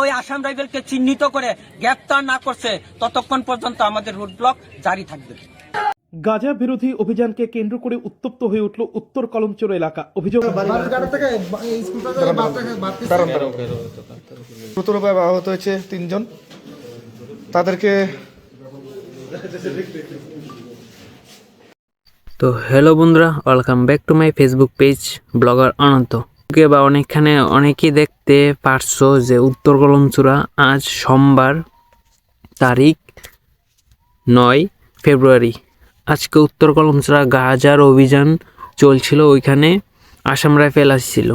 ওই আসাম রাইফেলকে চিহ্নিত করে গ্রেপ্তার না করছে ততক্ষণ পর্যন্ত আমাদের রুট ব্লক জারি থাকবে। গাজা বিরোধী অভিযানকে কেন্দ্র করে উত্তপ্ত হয়ে উঠল উত্তর কলমচর এলাকা। অভিযোগ গুরুতরভাবে আহত হয়েছে তিনজন। তাদেরকে তো হ্যালো বন্ধুরা welcome back to my Facebook page blogger Ananta কে বা অনেকখানে অনেকেই দেখতে পারছ যে উত্তর কলমচূড়া আজ সোমবার তারিখ নয় ফেব্রুয়ারি। আজকে উত্তর কলমচূড়া গাজার অভিযান চলছিল, ওইখানে আসাম রাইফেল আসছিল।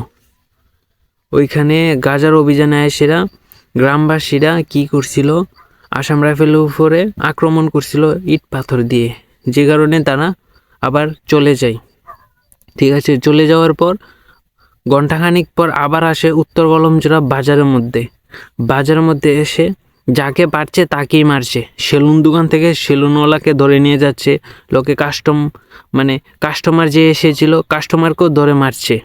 ওইখানে গাজার অভিযানে এসেরা গ্রামবাসীরা কি করছিল? আসাম রাইফেলের উপরে আক্রমণ করছিল ইট পাথর দিয়ে। যে কারণে তারা আবার চলে যায়। ঠিক আছে, চলে যাওয়ার পর ঘন্টাখানিক পর আবার আসে উত্তর কলমচূড়া বাজারের মধ্যে। বাজারের মধ্যে এসে যাকে পারছে তাকেই মারছে। সেলুন দোকান থেকে সেলুনওয়ালাকে ধরে নিয়ে যাচ্ছে। লোকে কাস্টম মানে কাস্টমার যে এসেছিল কাস্টমারকেও ধরে মারছে।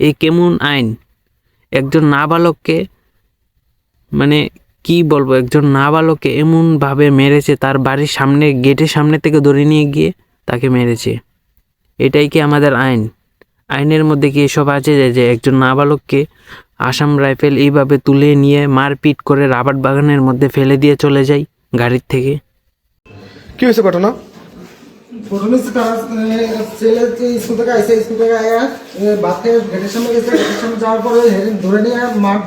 এই কেমন আইন? একজন নাবালককে মানে কি বলব, একজন নাবালককে এমনভাবে মেরেছে, তার বাড়ির সামনে, গেটের সামনে থেকে ধরে নিয়ে গিয়ে তাকে মেরেছে। এটাই কি আমাদের আইন? আইনের মধ্যে কি এসব আছে যে একজন নাবালককে আসাম রাইফেল এইভাবে তুলে নিয়ে মারপিট করে রাবার বাগানের মধ্যে ফেলে দিয়ে চলে যায় গাড়ির থেকে? কি হয়েছে ঘটনা? প্রথমে তারা ছেলে স্কুল থেকে আইসে স্কুল থেকে আয়া ভাত খেয়ে গেটের সামনে গেছে গেটের সামনে যাওয়ার পরে হেরে ধরে নিয়ে মাঠ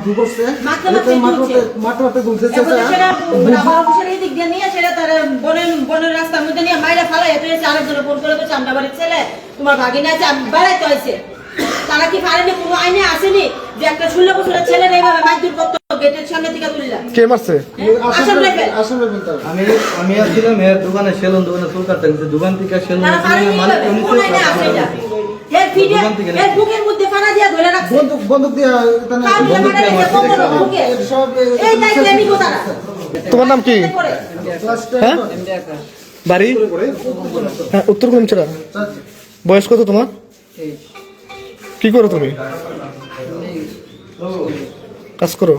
বনের রাস্তার মধ্যে নিয়ে মাইরা ফালাই এত এসে আরেকজনে ফোন করে বলছে আমরা বাড়ির ছেলে তোমার ভাগিনা আছে আমি বেড়াইতে হয়েছে তারা কি পারেনি? কোনো আইনে আসেনি যে একটা ষোলো বছরের ছেলে এইভাবে মাইদুর করতো গেটের সামনে থেকে তুললাম কে মারছে? বলতে আমি আমি আসছিলাম দোকানে সেলুন দোকানে চুল কাটতে দোকান থেকে সেলুন মালিক বুকের মধ্যে ফানা দিয়া ধরে রাখছে। বন্দুক বন্দুক দিয়ে এখানে কান দিয়ে মারা গেছে, কোমরে বুকে। এর সব এই দায়িত্ব নিবো তারা তোমার নাম কি? করে। ক্লাস টেন হ্যাঁ? বাড়ি? হ্যাঁ উত্তর কলমচরা বয়স কত তোমার? কি করো তুমি? কাজ করো।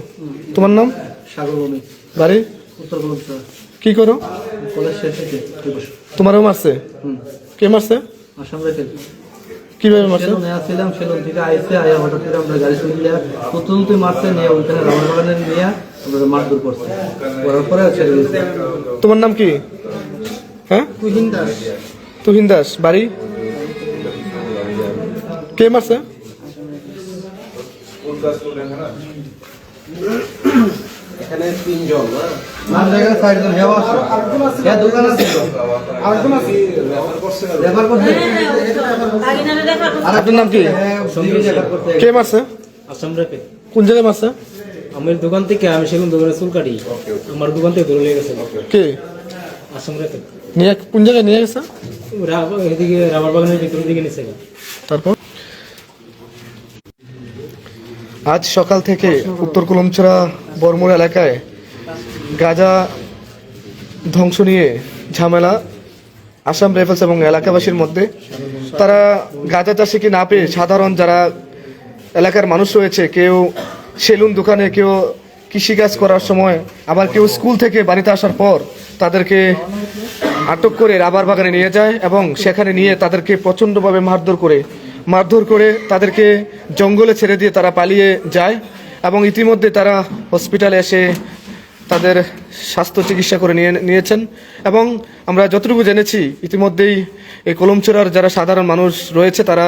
তোমার নাম? বাড়ি? উত্তর কি করো? কলেজ শেষ থেকে তোমারও মারছে? কে মারছে? আসাম রাইফেল। কীভাবে মারছে সেলুনে আসছিলাম সেলুন থেকে আইসে আয়া হঠাৎ করে আমরা গাড়ি শুনলে প্রথমত মারছে নিয়ে ওইখানে রাবার বাগানে নিয়ে আমরা মারধর করছে। করার পরে ছেড়ে দিয়েছে। তোমার নাম কি? হ্যাঁ? তুহিন দাস। তুহিন দাস বাড়ি? কে মারছে? মার জায়গায় চারজন হেওয়া আছে। হ্যাঁ দোকান আছে। আরেকজন আছে? রেফার ভাগিনারে দেখা করছে। আর আপনার নাম কি? রেফার কে মারছে? আসাম কোন জায়গায় মারছে? আমার দোকান থেকে আমি সেগুন দোকানে চুল কাটি। আমার দোকান থেকে ধরে গেছে। কে? আসাম নিয়ে কোন জায়গায় নিয়ে গেছে? এদিকে রাবার বাগানের ভিতরের দিকে নিচে তারপর? আজ সকাল থেকে উত্তর কুলমচড়া বর্মুর এলাকায় গাজা ধ্বংস নিয়ে ঝামেলা আসাম রাইফেলস এবং এলাকাবাসীর মধ্যে। তারা গাঁজা চাষিকে না পেয়ে সাধারণ যারা এলাকার মানুষ রয়েছে, কেউ সেলুন দোকানে, কেউ কৃষিকাজ করার সময়, আবার কেউ স্কুল থেকে বাড়িতে আসার পর তাদেরকে আটক করে রাবার বাগানে নিয়ে যায় এবং সেখানে নিয়ে তাদেরকে প্রচণ্ডভাবে মারধর করে মারধর করে তাদেরকে জঙ্গলে ছেড়ে দিয়ে তারা পালিয়ে যায়। এবং ইতিমধ্যে তারা হসপিটালে এসে তাদের স্বাস্থ্য চিকিৎসা করে নিয়ে নিয়েছেন। এবং আমরা যতটুকু জেনেছি, ইতিমধ্যেই এই কলমচোরার যারা সাধারণ মানুষ রয়েছে, তারা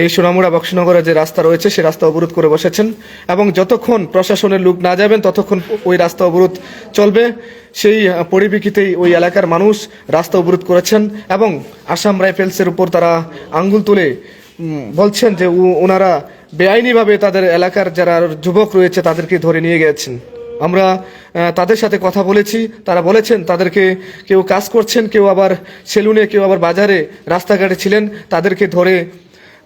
এই সোনামুড়া বক্সনগরের যে রাস্তা রয়েছে সেই রাস্তা অবরোধ করে বসেছেন। এবং যতক্ষণ প্রশাসনের লোক না যাবেন, ততক্ষণ ওই রাস্তা অবরোধ চলবে। সেই পরিপ্রেক্ষিতেই ওই এলাকার মানুষ রাস্তা অবরোধ করেছেন এবং আসাম রাইফেলসের উপর তারা আঙ্গুল তুলে বলছেন যে ওনারা বেআইনিভাবে তাদের এলাকার যারা যুবক রয়েছে, তাদেরকে ধরে নিয়ে গেছেন। আমরা তাদের সাথে কথা বলেছি। তারা বলেছেন, তাদেরকে কেউ কাজ করছেন, কেউ আবার সেলুনে, কেউ আবার বাজারে রাস্তাঘাটে ছিলেন, তাদেরকে ধরে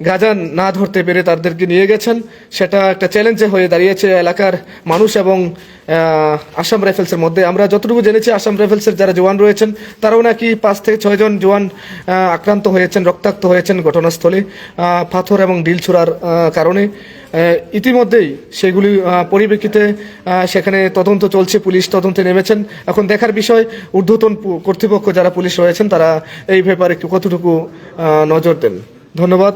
গাঁজা না ধরতে পেরে তাদেরকে নিয়ে গেছেন। সেটা একটা চ্যালেঞ্জে হয়ে দাঁড়িয়েছে এলাকার মানুষ এবং আসাম রাইফেলসের মধ্যে। আমরা যতটুকু জেনেছি, আসাম রাইফেলসের যারা জওয়ান রয়েছেন, তারাও নাকি পাঁচ থেকে ছয়জন জওয়ান আক্রান্ত হয়েছেন, রক্তাক্ত হয়েছেন ঘটনাস্থলে পাথর এবং ডিল ছোড়ার কারণে। ইতিমধ্যেই সেগুলি পরিপ্রেক্ষিতে সেখানে তদন্ত চলছে, পুলিশ তদন্তে নেমেছেন। এখন দেখার বিষয়, ঊর্ধ্বতন কর্তৃপক্ষ যারা পুলিশ রয়েছেন, তারা এই ব্যাপারে কতটুকু নজর দেন? ধন্যবাদ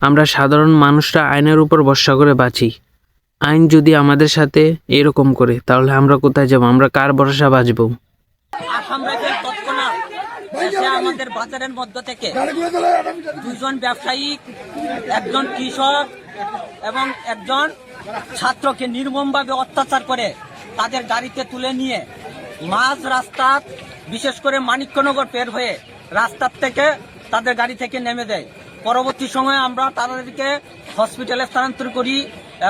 আমরা সাধারণ মানুষরা আইনের উপর ভরসা করে বাঁচি। আইন যদি আমাদের সাথে এরকম করে তাহলে আমরা কোথায় যাব? আমরা কার ভরসা বাঁচবো? আসাম রাইফেল তৎক্ষণাৎ আমাদের বাজারের মধ্য থেকে দুজন ব্যবসায়ী একজন কৃষক এবং একজন ছাত্রকে নির্মমভাবে অত্যাচার করে তাদের গাড়িতে তুলে নিয়ে মাঝ রাস্তা বিশেষ করে মানিক্যনগর পের হয়ে রাস্তার থেকে তাদের গাড়ি থেকে নেমে দেয়। পরবর্তী সময়ে আমরা তাদেরকে হসপিটালে স্থানান্তর করি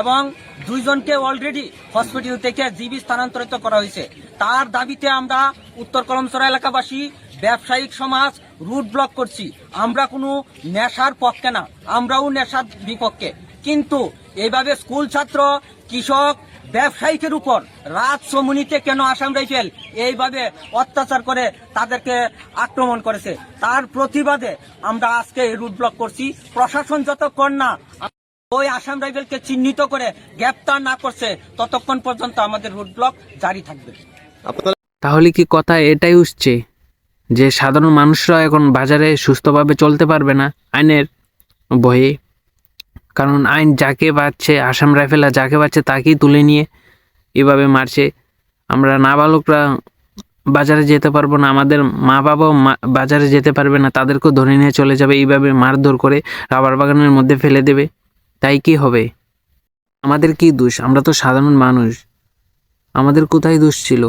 এবং দুইজনকে অলরেডি হসপিটাল থেকে জিবি স্থানান্তরিত করা হয়েছে। তার দাবিতে আমরা উত্তর কলমসরা এলাকাবাসী, ব্যবসায়িক সমাজ রুট ব্লক করছি। আমরা কোনো নেশার পক্ষে না, আমরাও নেশার বিপক্ষে। কিন্তু এইভাবে স্কুল ছাত্র কৃষক ব্যবসায়িকের উপর রাত সমুনিতে কেন আসাম রাইফেল এইভাবে অত্যাচার করে তাদেরকে আক্রমণ করেছে? তার প্রতিবাদে আমরা আজকে রুট ব্লক করছি। প্রশাসন যতক্ষণ না ওই আসাম রাইফেলকে চিহ্নিত করে গ্রেপ্তার না করছে, ততক্ষণ পর্যন্ত আমাদের রুট ব্লক জারি থাকবে। তাহলে কি কথা এটাই উঠছে যে সাধারণ মানুষরা এখন বাজারে সুস্থভাবে চলতে পারবে না? আইনের ভয়ে কারণ আইন যাকে বাচ্ছে আসাম রাইফেলা যাকে বাচ্ছে তাকেই তুলে নিয়ে এভাবে মারছে। আমরা নাবালকরা বাজারে যেতে পারব না, আমাদের মা বাবাও বাজারে যেতে পারবে না, তাদেরকেও ধরে নিয়ে চলে যাবে, এইভাবে মারধর করে রাবার বাগানের মধ্যে ফেলে দেবে। তাই কি হবে? আমাদের কি দোষ? আমরা তো সাধারণ মানুষ। আমাদের কোথায় দোষ ছিল?